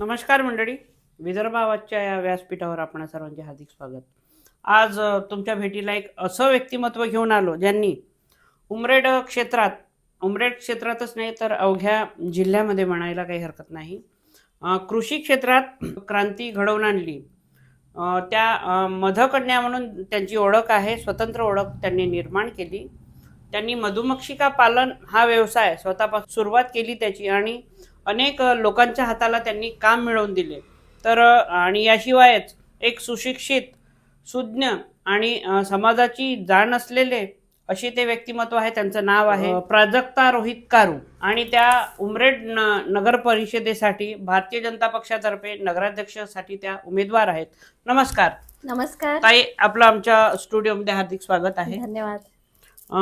नमस्कार मंडळी विदर्भावाच्या या व्यासपीठावर आपण सर्वांचे हार्दिक स्वागत. आज तुमच्या भेटीला एक असं व्यक्तिमत्व घेऊन आलो ज्यांनी उमरेड क्षेत्रात उमरेड क्षेत्रातच नाही तर अवघ्या जिल्ह्यामध्ये म्हणायला काही हरकत नाही. कृषी क्षेत्रात क्रांती घडवून आणली. त्या मधकन्या म्हणून त्यांची ओळख आहे स्वतंत्र ओळख त्यांनी निर्माण केली. त्यांनी मधुमक्षिका पालन हा व्यवसाय स्वतःपासून सुरुवात केली त्याची आणि अनेक लोकांच्या हाताला त्यांनी काम मिळवून दिले. तर आणि याशिवायच एक सुशिक्षित सुज्ञ आणि समाजाची जाण असलेले अशी ते व्यक्तिमत्व आहे त्यांचं नाव आहे प्राजक्ता रोहित कारू. आणि त्या उमरेड न नगर परिषदेसाठी भारतीय जनता पक्षातर्फे नगराध्यक्षासाठी त्या उमेदवार आहेत. नमस्कार. नमस्कार. ताई आपलं आमच्या स्टुडिओमध्ये हार्दिक स्वागत आहे. धन्यवाद. अ,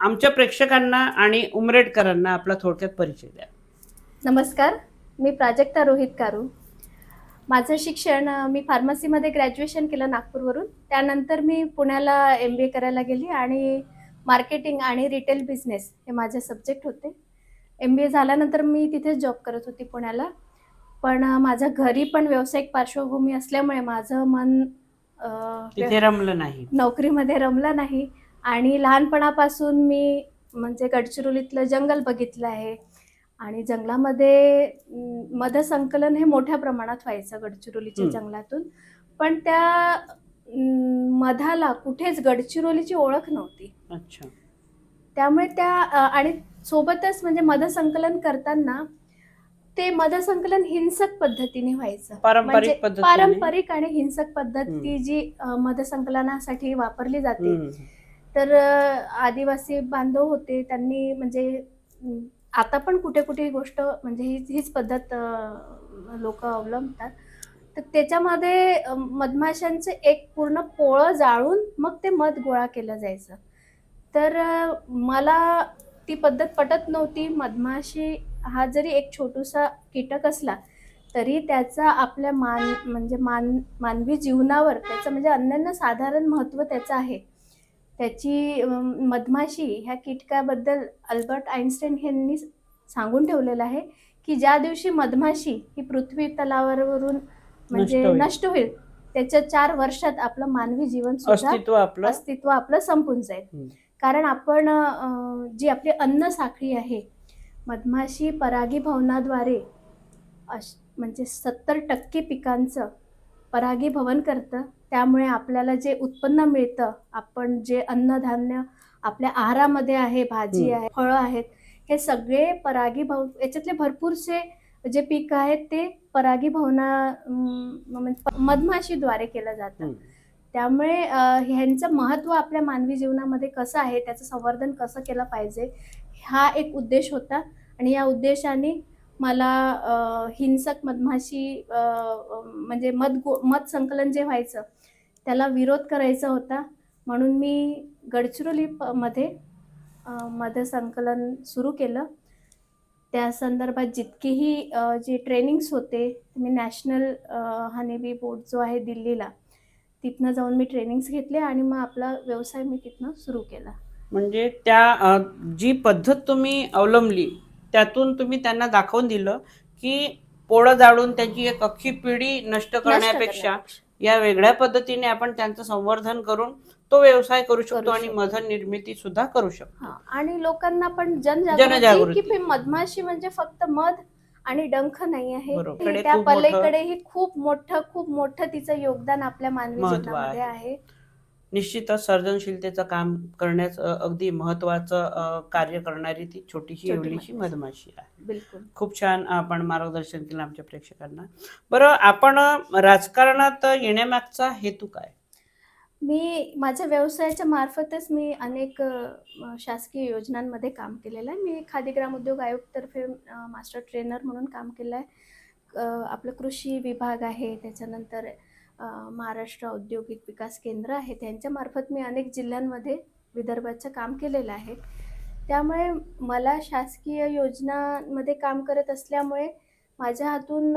आमच्या प्रेक्षकांना आणि उमरेडकरांना आपला थोडक्यात परिचय द्या. नमस्कार मी प्राजक्ता रोहित कारू. माझं शिक्षण मी फार्मसीमध्ये ग्रॅज्युएशन केलं नागपूरवरून. त्यानंतर मी पुण्याला एम बी ए करायला गेली आणि मार्केटिंग आणि रिटेल बिझनेस हे माझे सब्जेक्ट होते. एम बी ए झाल्यानंतर मी तिथेच जॉब करत होती पुण्याला. पण माझ्या घरी पण व्यावसायिक पार्श्वभूमी असल्यामुळे माझं मन तिथे रमलं नाही. नोकरीमध्ये रमलं नाही. आणि लहानपणापासून मी म्हणजे गडचिरोलीतलं जंगल बघितलं आहे. आणि जंगलामध्ये मधसंकलन हे मोठ्या प्रमाणात व्हायचं गडचिरोलीच्या. जंगलातून पण त्या मधाला कुठेच गडचिरोलीची ओळख नव्हती अच्छा त्यामुळे त्या आणि सोबतच म्हणजे मधसंकलन करताना ते मधसंकलन हिंसक पद्धतीने व्हायचं पारंपरिक म्हणजे. पारंपरिक आणि हिंसक पद्धती. जी मधसंकलनासाठी वापरली जाते. तर आदिवासी बांधव होते त्यांनी म्हणजे आता पण कुठे कुठे ही गोष्ट म्हणजे हीच हीच पद्धत लोक अवलंबतात. तर त्याच्यामध्ये मधमाशांचं एक पूर्ण पोळं जाळून मग ते मध गोळा केलं जायचं. तर मला ती पद्धत पटत नव्हती. मधमाशी हा जरी एक छोटूसा कीटक असला तरी त्याचा आपल्या मान म्हणजे मान मानवी जीवनावर त्याचं म्हणजे अनन्य साधारण महत्त्व त्याचं आहे. त्याची मधमाशी ह्या कीटकाबद्दल अल्बर्ट आईन्स्टाईन यांनी सांगून ठेवलेलं आहे की ज्या दिवशी मधमाशी ही पृथ्वी तलावरून म्हणजे नष्ट होईल. त्याच्या चार वर्षात आपलं मानवी जीवन सुद्धा अस्तित्व आपलं संपून जाईल. कारण आपण जी आपली अन्न साखळी आहे मधमाशी परागीभवनाद्वारे अश म्हणजे सत्तर टक्के पिकांचं परागीभवन करतं त्यामुळे आपल्याला जे उत्पन्न मिळतं आपण जे अन्नधान्य आपल्या आहारामध्ये आहे भाजी. आहे फळं आहेत हे सगळे परागीभव याच्यातले भरपूरसे जे पीक आहेत ते परागीभवना म्हणजे मधमाशीद्वारे केलं जातं. त्यामुळे ह्यांचं महत्त्व आपल्या मानवी जीवनामध्ये कसं आहे त्याचं संवर्धन कसं केलं पाहिजे हा एक उद्देश होता आणि या उद्देशाने मला हिंसक मधमाशी म्हणजे मध गो मध संकलन जे व्हायचं त्याला विरोध करायचा होता. म्हणून मी गडचिरोली मध्ये मध संकलन सुरू केलं. त्या संदर्भात जितकीही जे ट्रेनिंग्स होते मी नॅशनल हनेबी बोर्ड जो आहे दिल्लीला तिथनं जाऊन मी ट्रेनिंग्स घेतले आणि मग आपला व्यवसाय मी तिथनं सुरू केला. म्हणजे त्या जी पद्धत तुम्ही अवलंबली त्यातून तुम्ही त्यांना दाखवून दिलं की पोळं जाळून त्यांची एक अख्खी पिढी नष्ट करण्यापेक्षा. या वेगळ्या पद्धतीने आपण त्यांचं संवर्धन करून तो व्यवसाय करू शकतो आणि. मधन निर्मिती सुद्धा करू शकतो आणि लोकांना पण जनजागृती मधमाशी म्हणजे फक्त मध आणि डंख नाही आहे त्या पलीकडेही खूप मोठं खूप मोठं तिचं योगदान आपल्या मानवी जीवनामध्ये आहे. निश्चितच सर्जनशीलतेचं काम करण्याचं अगदी महत्वाचं कार्य करणारी ती छोटीशी छोटी एवढीशी मधमाशी. आहे. बिलकुल. खूप छान आपण मार्गदर्शन केलं आमच्या प्रेक्षकांना. बरं आपण राजकारणात येण्यामागचा हेतू काय? मी माझ्या व्यवसायाच्या मार्फतच मी अनेक शासकीय योजनांमध्ये काम केलेलं आहे. मी खादी ग्रामोद्योग आयोगतर्फे अ, मास्टर ट्रेनर म्हणून काम केलं आहे. आपलं कृषी विभाग आहे त्याच्यानंतर महाराष्ट्र औद्योगिक विकास केंद्र आहे. त्यांच्यामार्फत मी अनेक जिल्ह्यांमध्ये विदर्भाचं काम केलेलं आहे. त्यामुळे मला शासकीय योजनांमध्ये काम करत असल्यामुळे माझ्या हातून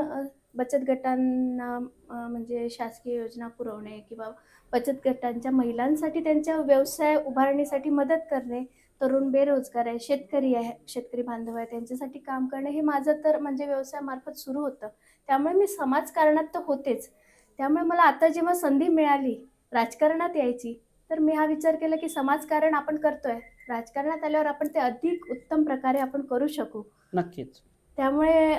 बचत गटांना म्हणजे शासकीय योजना पुरवणे किंवा बचत गटांच्या महिलांसाठी त्यांच्या व्यवसाय उभारणीसाठी मदत करणे तरुण बेरोजगार आहे शेतकरी आहे शेतकरी बांधव आहे त्यांच्यासाठी काम करणे हे माझं तर म्हणजे व्यवसायामार्फत सुरू होतं. त्यामुळे मी समाजकारणात तर होतेच. त्यामुळे मला आता जेव्हा संधी मिळाली राजकारणात यायची तर मी हा विचार केला की समाजकारण आपण करतोय. राजकारणात आल्यावर आपण ते अधिक उत्तम प्रकारे आपण करू शकू. नक्कीच. त्यामुळे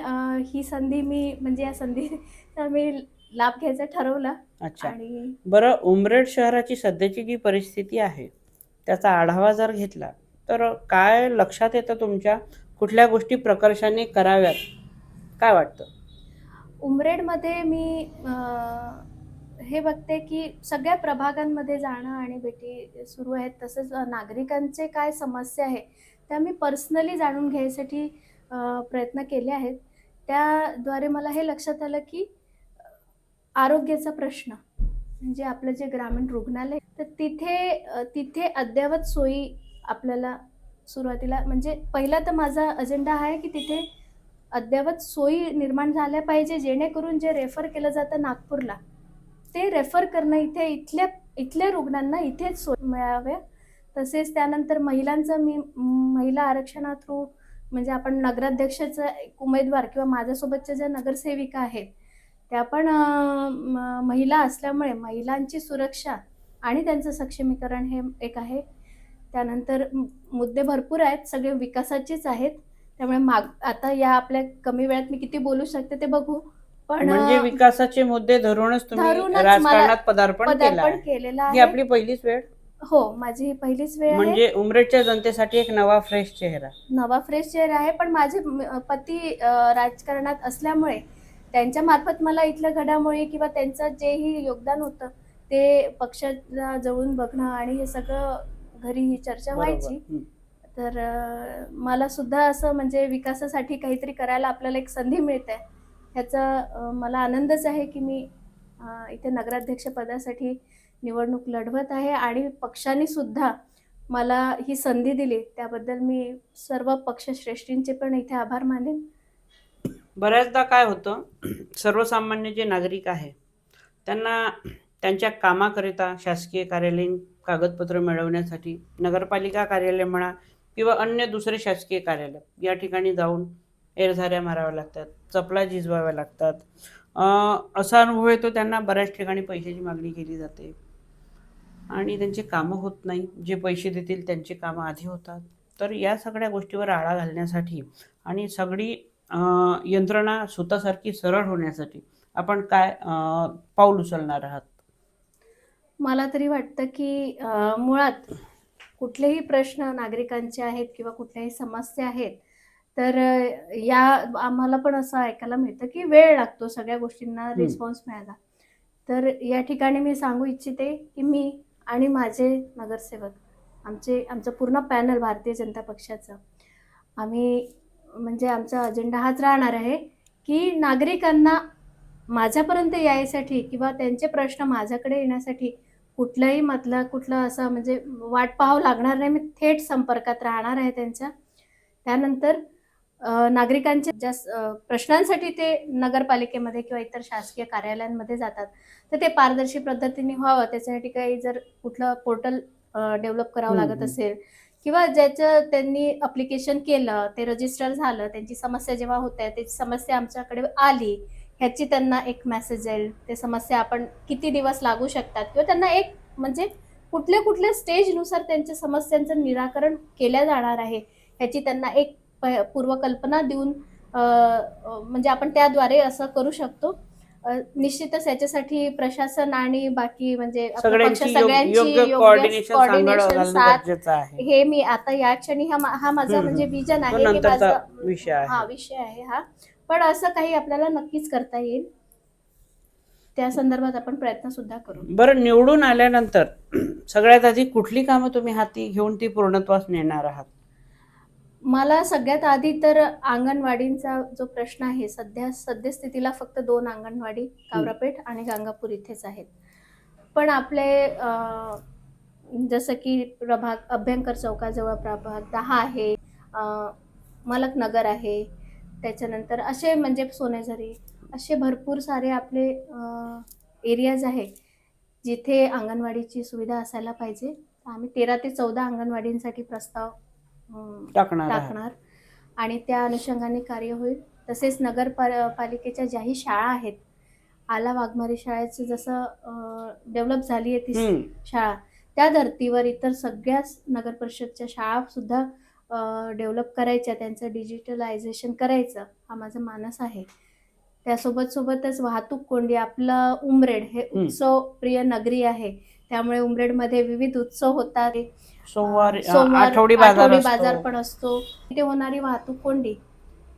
ही संधी मी म्हणजे या संधीचा मी लाभ घ्यायचा ठरवला. अच्छा. आणि बरं उमरेड शहराची सध्याची जी परिस्थिती आहे त्याचा आढावा जर घेतला तर काय लक्षात येतं तुमच्या? कुठल्या गोष्टी प्रकर्षाने कराव्यात? काय वाटतं? उमरेडमध्ये मी हे बघते की सगळ्या प्रभागांमध्ये जाणं आणि भेटी सुरू आहेत. तसंच नागरिकांचे काय समस्या आहे त्या मी पर्सनली जाणून घ्यायसाठी प्रयत्न केले आहेत. त्याद्वारे मला हे लक्षात आलं की आरोग्याचा प्रश्न म्हणजे आपलं जे ग्रामीण रुग्णालय तर तिथे तिथे अद्ययावत सोयी आपल्याला सुरुवातीला म्हणजे पहिला तर माझा अजेंडा आहे की तिथे अद्ययावत सोयी निर्माण झाल्या पाहिजे जेणेकरून जे रेफर केलं जातं नागपूरला ते रेफर करणं इथे इथल्या इथल्या रुग्णांना इथेच सोय मिळाव्या तसेच त्यानंतर महिलांचं मी महिला आरक्षणा थ्रू म्हणजे आपण नगराध्यक्षाचा एक उमेदवार किंवा माझ्यासोबतच्या ज्या नगरसेविका आहेत त्या पण म- महिला असल्यामुळे महिलांची सुरक्षा आणि त्यांचं सक्षमीकरण हे एक आहे. त्यानंतर मुद्दे भरपूर आहेत सगळे विकासाचेच आहेत. त्यामुळे माग आता या आपल्या कमी वेळात मी किती बोलू शकते ते बघू. पण म्हणजे विकासाचे मुद्दे धरूनच तुम्ही धरूनच मला राजकारणात पदार्पण केलं पदार्पण केलेलं ही आहे. आपली पहिलीच वेळ? हो माझी ही पहिलीच वेळ आहे. म्हणजे उमरेडच्या जनतेसाठी एक नवा फ्रेश चेहरा. नवा फ्रेश चेहरा आहे पण माझे म- पती अं, राजकारणात असल्यामुळे त्यांच्या मार्फत मला इथल्या घडामोडी किंवा त्यांचं जेही योगदान होतं ते पक्षाला जवळून बघणं आणि हे सगळं घरी ही चर्चा बरोबर. व्हायची. हं. तर मला सुद्धा असं म्हणजे विकासासाठी काहीतरी करायला आपल्याला एक संधी मिळते. ह्याचा मला आनंदच आहे की मी इथे नगराध्यक्ष पदासाठी निवडणूक लढवत आहे आणि पक्षाने सुद्धा मला ही संधी दिली. त्याबद्दल मी सर्व पक्षश्रेष्ठींचे पण इथे आभार मानेन. बऱ्याचदा काय होतं सर्वसामान्य जे नागरिक आहे त्यांना त्यांच्या कामाकरिता शासकीय कार्यालयीन कागदपत्र मिळवण्यासाठी नगरपालिका कार्यालय म्हणा किंवा अन्य दुसरे शासकीय कार्यालय. या ठिकाणी जाऊन एरझाऱ्या माराव्या लागतात चपला झिजवाव्या लागतात. असा अनुभव येतो त्यांना बऱ्याच ठिकाणी पैशाची मागणी केली जाते. आणि त्यांची कामं होत नाही. जे पैसे देतील त्यांची कामं आधी होतात. तर या सगळ्या गोष्टीवर आळा घालण्यासाठी आणि सगळी यंत्रणा स्वतःसारखी सरळ होण्यासाठी आपण काय पाऊल उचलणार आहात? मला तरी वाटतं की मुळात कुठलेही प्रश्न नागरिकांचे आहेत किंवा कुठल्याही समस्या आहेत तर या आम्हाला पण असं ऐकायला मिळतं की वेळ लागतो सगळ्या गोष्टींना रिस्पॉन्स मिळायला. तर या ठिकाणी मी सांगू इच्छिते की मी आणि माझे नगरसेवक आमचे आमचं पूर्ण पॅनल भारतीय जनता पक्षाचं आम्ही म्हणजे आमचा अजेंडा हाच राहणार आहे की नागरिकांना माझ्यापर्यंत यायसाठी किंवा त्यांचे प्रश्न माझ्याकडे येण्यासाठी कुठलाही मतला कुठलं असं म्हणजे वाट पाहावं लागणार नाही. मी थेट संपर्कात राहणार आहे त्यांच्या. त्यानंतर नागरिकांच्या ज्या प्रश्नांसाठी ते नगरपालिकेमध्ये किंवा इतर शासकीय कार्यालयांमध्ये जातात. तर ते पारदर्शी पद्धतीने व्हावं. त्याच्यासाठी काही जर कुठलं पोर्टल डेव्हलप करावं लागत. असेल किंवा ज्याचं त्यांनी अप्लिकेशन केलं ते रजिस्टर झालं त्यांची समस्या जेव्हा होते त्याची समस्या आमच्याकडे आली ह्याची त्यांना एक मेसेज जाईल ते समस्या आपण किती दिवस लागू शकतात? किंवा त्यांना एक म्हणजे कुठल्या कुठल्या स्टेजनुसार त्यांच्या समस्यांचं निराकरण केल्या जाणार आहे ह्याची त्यांना एक पूर्वकल्पना देऊन म्हणजे आपण त्याद्वारे असं करू शकतो. निश्चितच याच्यासाठी प्रशासन आणि बाकी म्हणजे सगळ्यांची साथ आहे. हे मी आता या क्षणी हा माझा म्हणजे. विजन आहे. हा विषय आहे हा. पण असं काही आपल्याला नक्कीच करता येईल. त्या संदर्भात आपण प्रयत्न सुद्धा करू. बरं निवडून आल्यानंतर सगळ्यात आधी कुठली कामं तुम्ही हाती घेऊन ती पूर्णत्वास नेणार आहात? मला सगळ्यात आधी तर अंगणवाडींचा जो प्रश्न आहे सध्या सद्यस्थितीला फक्त दोन अंगणवाडी कावरापेठ आणि गंगापूर इथेच आहेत. पण आपले जसं की प्रभाग अभ्यंकर चौकाजवळ प्रभाग दहा आहे अं, मलकनगर आहे त्याच्यानंतर असे म्हणजे सोनेझरी असे भरपूर सारे आपले एरियाज आहे जिथे अंगणवाडीची सुविधा असायला पाहिजे आम्ही तेरा ते चौदा अंगणवाडींसाठी प्रस्ताव टाकणार. टाकणार आणि त्या अनुषंगाने कार्य होईल तसेच नगर पालिकेच्या ज्याही शाळा आहेत आला वाघमारी शाळेचं जसं डेव्हलप झाली आहे ती. शाळा त्या धर्तीवर इतर सगळ्याच नगर परिषदच्या शाळा सुद्धा डेव्हलप करायच्या त्यांचं डिजिटलायझेशन करायचं हा माझा मानस आहे. त्यासोबत सोबतच वाहतूक कोंडी आपलं उमरेड हे. उत्सव प्रिय नगरी आहे. त्यामुळे उमरेडमध्ये विविध उत्सव होतात. सोमवार आठवडी बाजार पण असतो. तिथे होणारी वाहतूक कोंडी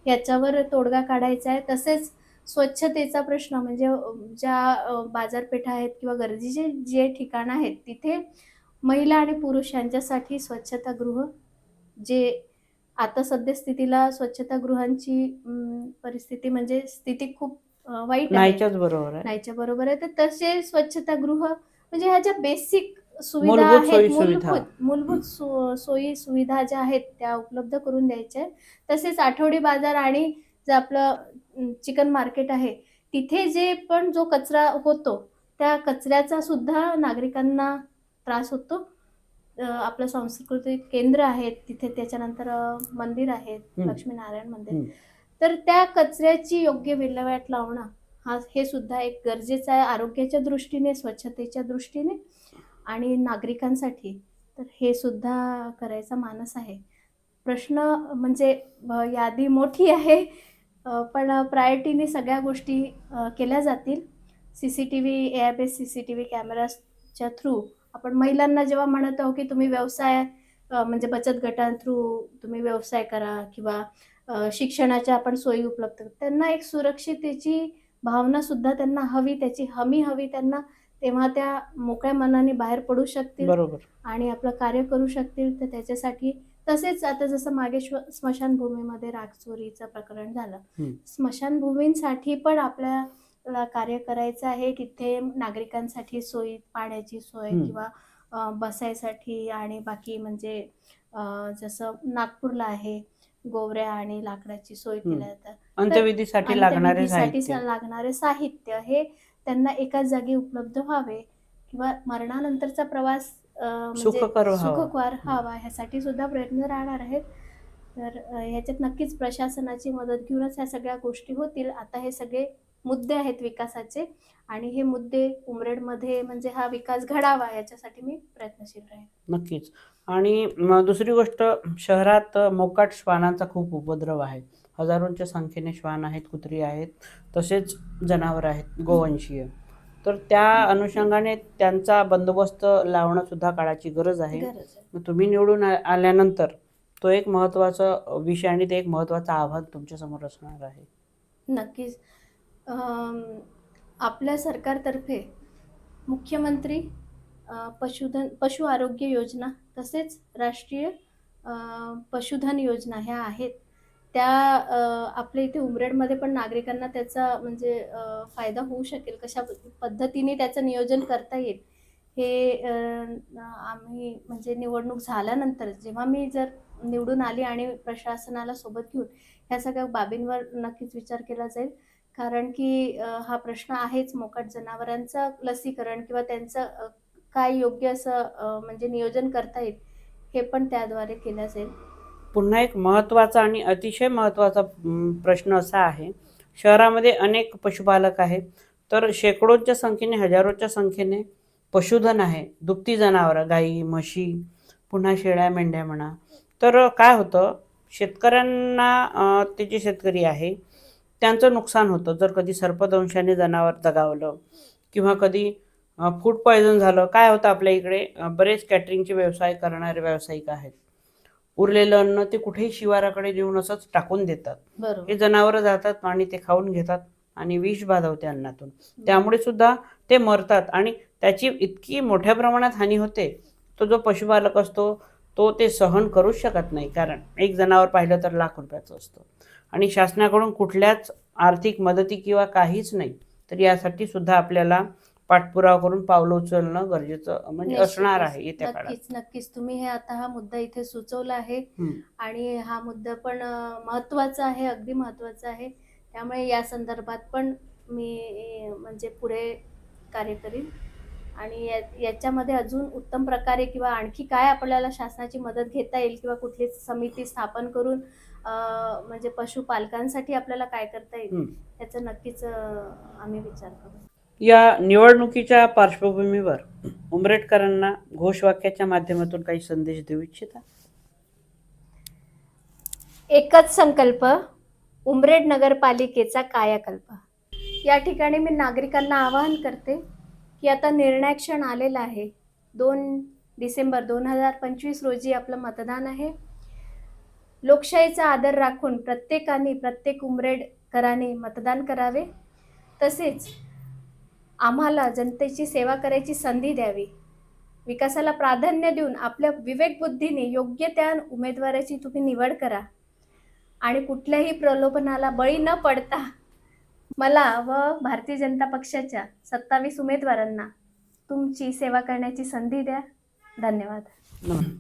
याच्यावर तोडगा काढायचा आहे. तसेच स्वच्छतेचा प्रश्न म्हणजे ज्या बाजारपेठा आहेत किंवा गरजेचे जे ठिकाण आहेत तिथे महिला आणि पुरुष यांच्यासाठी स्वच्छतागृह जे आता सद्यस्थितीला स्वच्छतागृहांची परिस्थिती म्हणजे स्थिती खूप वाईट नाहीच्याच बरोबर आहे. नाहीच्या बरोबर आहे. तर तसे स्वच्छतागृह म्हणजे ह्या ज्या बेसिक सुविधा आहेत. मूलभूत मूलभूत सोयी सुविधा ज्या आहेत त्या उपलब्ध करून द्यायच्या तसेच आठवडी बाजार आणि जे आपलं चिकन मार्केट आहे तिथे जे पण जो कचरा होतो त्या कचऱ्याचा सुद्धा नागरिकांना त्रास होतो. आपलं सांस्कृतिक केंद्र आहेत तिथे त्याच्यानंतर मंदिर आहेत. लक्ष्मीनारायण मंदिर. तर त्या कचऱ्याची योग्य विल्हेवाट लावणं हा हे सुद्धा एक गरजेचं आहे आरोग्याच्या दृष्टीने स्वच्छतेच्या दृष्टीने आणि नागरिकांसाठी तर हे सुद्धा करायचा मानस आहे प्रश्न म्हणजे यादी मोठी आहे पण प्रायोरिटीने सगळ्या गोष्टी केल्या जातील C C T V A I base C C T V कॅमेराच्या through आपण महिलांना जेव्हा म्हणत आहोत की तुम्ही व्यवसाय म्हणजे बचत गटां तुम्ही व्यवसाय करा किंवा शिक्षणाच्या आपण सोयी उपलब्ध. त्यांना एक सुरक्षितेची भावना सुद्धा त्यांना हवी त्याची हमी हवी त्यांना तेव्हा त्या मोकळ्या मनाने बाहेर पडू शकतील बरोबर आणि आपलं कार्य करू शकतील तर त्याच्यासाठी तसेच आता जसं मागे स्मशानभूमीमध्ये रागचोरीचं प्रकरण झालं. स्मशानभूमींसाठी पण आपल्याला कार्य करायचं आहे तिथे नागरिकांसाठी सोयी पाण्याची सोय. किंवा बसायसाठी आणि बाकी म्हणजे जसं नागपूरला आहे गोवऱ्या आणि लाकडाची सोय. केल्या जातात अंत्यविधीसाठी लागणारे लागणारे साहित्य हे त्यांना एकाच जागी उपलब्ध व्हावे किंवा मरणानंतरचा प्रवास म्हणजे सुखकर व्हावा. ह्यासाठी सुद्धा प्रयत्न राहणार आहेत तर ह्याच्यात नक्कीच प्रशासनाची मदत घेऊनच ह्या सगळ्या गोष्टी होतील आता हे सगळे मुद्दे आहेत विकासाचे. आणि हे मुद्दे उमरेडमध्ये म्हणजे हा विकास घडावा याच्यासाठी मी प्रयत्नशील राहील नक्कीच. आणि दुसरी गोष्ट शहरात मोकाट श्वानांचा खूप उपद्रव आहे. हजारोंच्या संख्येने श्वान आहेत कुत्री आहेत तसेच जनावर आहेत गोवंशीय. तर त्या अनुषंगाने त्यांचा बंदोबस्त लावणं सुद्धा काळाची गरज आहे. तुम्ही निवडून आल्यानंतर तो एक महत्त्वाचा विषय आणि ते एक महत्त्वाचं आव्हान तुमच्यासमोर असणार आहे. नक्कीच. आपल्या सरकारतर्फे मुख्यमंत्री पशुधन पशु आरोग्य योजना तसेच राष्ट्रीय पशुधन योजना ह्या आहेत. त्या आपल्या इथे उमरेडमध्ये पण नागरिकांना त्याचा म्हणजे फायदा होऊ शकेल कशा पद्धतीने त्याचं नियोजन करता येईल हे आम्ही म्हणजे निवडणूक झाल्यानंतर जेव्हा मी जर निवडून आली आणि प्रशासनाला सोबत घेऊन ह्या सगळ्या बाबींवर नक्कीच विचार केला जाईल. कारण की हा प्रश्न आहेच मोकाट जनावरांचं लसीकरण किंवा त्यांचं काय योग्य असं म्हणजे नियोजन करता येईल हे पण त्याद्वारे केलं जाईल. पुन्हा एक महत्त्वाचा आणि अतिशय महत्त्वाचा प्रश्न असा आहे. शहरामध्ये अनेक पशुपालक आहेत. तर शेकडोच्या संख्येने हजारोच्या संख्येने पशुधन आहे. दुभती जनावरं गाई म्हशी पुन्हा शेळ्या मेंढ्या म्हणा. तर काय होतं? शेतकऱ्यांना ते जे शेतकरी आहे त्यांचं नुकसान होतं. जर कधी सर्पदंशाने जनावर दगावलं किंवा कधी फूड पॉयझन झालं काय होतं आपल्या इकडे? बरेच कॅटरिंगचे व्यवसाय करणारे व्यावसायिक आहेत. उरलेलं अन्न ते कुठेही शिवाराकडे नेऊन असंच टाकून देतात. हे जनावरं जातात आणि ते खाऊन घेतात आणि विष बाधवते अन्नातून. त्यामुळे सुद्धा ते मरतात आणि त्याची इतकी मोठ्या प्रमाणात हानी होते. तो जो पशुपालक असतो तो ते सहन करूच शकत नाही. कारण एक जनावर पाहिलं तर लाख रुपयाचं असतं. आणि शासनाकडून कुठल्याच आर्थिक मदती किंवा काहीच नाही तर यासाठी सुद्धा आपल्याला पाठपुरावा करून पावलं उचलणं गरजेचं म्हणजे असणार आहे येत्या नक्कीच नक्कीच. तुम्ही हे आता हा मुद्दा इथे सुचवला आहे. आणि हा मुद्दा पण अ, महत्त्वाचा आहे अगदी महत्त्वाचा आहे. त्यामुळे या संदर्भात पण मी म्हणजे पुढे कार्य करीन. आणि या- याच्यामध्ये अजून उत्तम प्रकारे किंवा आणखी काय आपल्याला शासनाची मदत घेता येईल किंवा कुठली समिती स्थापन करून म्हणजे पशुपालकांसाठी आपल्याला काय करता येईल. याचा नक्कीच आम्ही विचार करू. या निवडणुकीच्या पार्श्वभूमीवर उमरेडकरांना घोषवाक्याच्या माध्यमातून काही संदेश देऊ इच्छिता? एकच संकल्प उमरेड नगरपालिकेचा कायाकल्प. या ठिकाणी मी नागरिकांना आवाहन करते की आता निर्णायक क्षण आलेला आहे. दोन डिसेंबर दोन हजार पंचवीस रोजी आपलं मतदान आहे. लोकशाहीचा आदर राखून प्रत्येकाने प्रत्येक उमरेडकराने मतदान करावे. तसेच आम्हाला जनतेची सेवा करायची संधी द्यावी. विकासाला प्राधान्य देऊन आपल्या विवेकबुद्धीने योग्य त्या उमेदवाराची तुम्ही निवड करा. आणि कुठल्याही प्रलोभनाला बळी न पडता मला व भारतीय जनता पक्षाच्या सत्तावीस उमेदवारांना तुमची सेवा करण्याची संधी द्या. धन्यवाद.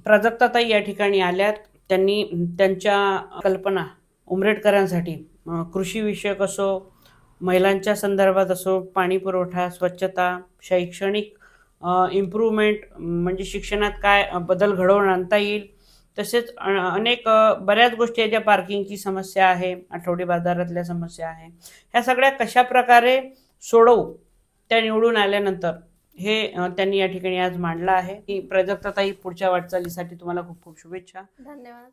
प्राजक्ताताई या ठिकाणी आल्यात. त्यांनी त्यांच्या कल्पना उमरेडकरांसाठी कृषीविषयक असो महिलांच्या संदर्भात असो पाणी पुरवठा स्वच्छता शैक्षणिक इम्प्रूव्हमेंट म्हणजे शिक्षणात काय बदल घडवून आणता येईल तसेच अनेक बऱ्याच गोष्टी आहेत ज्या पार्किंगची समस्या आहे आठवडी बाजारातल्या समस्या आहे. ह्या सगळ्या कशा प्रकारे सोडवू त्या निवडून आल्यानंतर हे त्यांनी या ठिकाणी आज मांडलं आहे. की प्राजक्ताताई पुढच्या वाटचालीसाठी तुम्हाला खूप खूप शुभेच्छा. धन्यवाद.